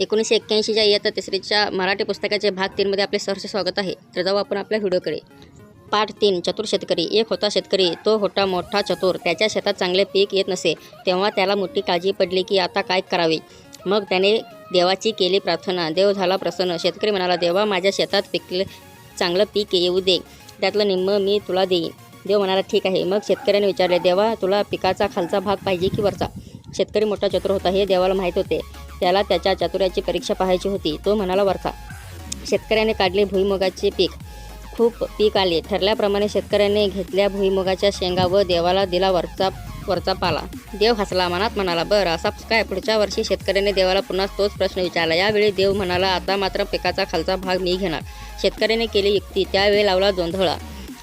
एकोणीसशे एक्क्याऐंशीच्या इयत्ता तिसरीच्या मराठी पुस्तकाचे भाग तीनमध्ये आपले सहर्ष स्वागत आहे. तर जाऊ आपण आपल्या व्हिडिओकडे. पाठ तीन चतुर शेतकरी. एक होता शेतकरी तो होता मोठा चतुर. त्याच्या शेतात चांगले पीक येत नसे. तेव्हा त्याला मोठी काळजी पडली की आता काय करावे? मग त्याने देवाची केली प्रार्थना. देव झाला प्रसन्न. शेतकरी म्हणाला देवा माझ्या शेतात पिकले चांगलं पीक येऊ दे. त्यातलं निम्म मी तुला देईन. देव म्हणाला ठीक आहे. मग शेतकऱ्याने विचारले देवा तुला पिकाचा खालचा भाग पाहिजे की वरचा? शेतकरी मोठा चतुर होता हे देवाला माहीत होते. त्याला त्याच्या चातुर्याची परीक्षा पाहायची होती. तो म्हणाला वरखा शेतकऱ्याने काढले भुईमुगाचे पीक. खूप पीक आले. ठरल्याप्रमाणे शेतकऱ्याने घेतल्या भुईमुगाच्या शेंगा व देवाला दिला वरचा वरचा पाला. देव हसला मनात म्हणाला बरं असा काय? पुढच्या वर्षी शेतकऱ्याने देवाला पुन्हा तोच प्रश्न विचारला. यावेळी देव म्हणाला आता मात्र पिकाचा खालचा भाग मी घेणार. शेतकऱ्याने केली युक्ती. त्यावेळी लावला जोंधळा.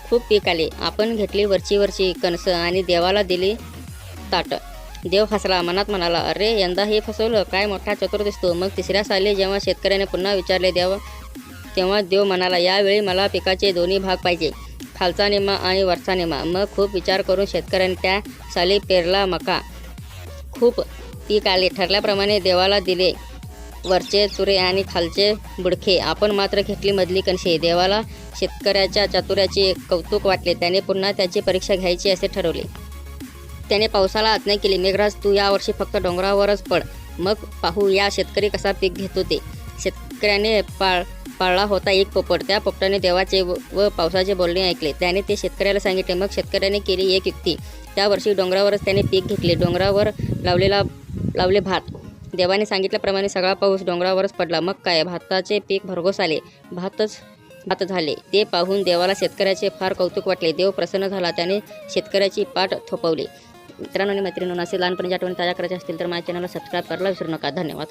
खूप पीक आले. आपण घेतली वरची वरची कणसं आणि देवाला दिली ताटं. देव हसला मनात म्हणाला अरे यंदा हे फसवलं काय मोठा चतुर दिसतो. मग तिसऱ्या साली जेव्हा शेतकऱ्याने पुन्हा विचारले देव तेव्हा देव म्हणाला यावेळी मला पिकाचे दोन्ही भाग पाहिजे खालचा निमा आणि वरचा निमा मग खूप विचार करून शेतकऱ्याने त्या साली पेरला मका. खूप पीक आले. ठरल्याप्रमाणे देवाला दिले वरचे तुरे आणि खालचे बुडखे. आपण मात्र घेतली मधली कणसे. देवाला शेतकऱ्याच्या चातुर्याचे कौतुक वाटले. त्याने पुन्हा त्याची परीक्षा घ्यायची असे ठरवले. त्याने पावसाला आज्ञा केली मेघराज तू यावर्षी फक्त डोंगरावरच पड. मग पाहू या शेतकरी कसा पीक घेतो ते. शेतकऱ्याने पाळ पाळला होता एक पोपट. त्या पोपटाने देवाचे व पावसाचे बोलणे ऐकले. त्याने ते शेतकऱ्याला सांगितले मग शेतकऱ्याने केली एक युक्ती. त्या वर्षी डोंगरावरच त्याने पीक घेतले. डोंगरावर लावलेला लावले भात. देवाने सांगितल्याप्रमाणे सगळा पाऊस डोंगरावरच पडला. मग काय? भाताचे पीक भरघोस आले. भातच भात झाले. ते पाहून देवाला शेतकऱ्याचे फार कौतुक वाटले. देव प्रसन्न झाला. त्याने शेतकऱ्याची पाठ थोपवली. मित्रांनो आणि मैत्रिणींना असे लहानपणीच्या आठवणी ताज्या करायच्या असतील तर माझ्या चॅनलला सबस्क्राईब करायला विसरू नका. धन्यवाद.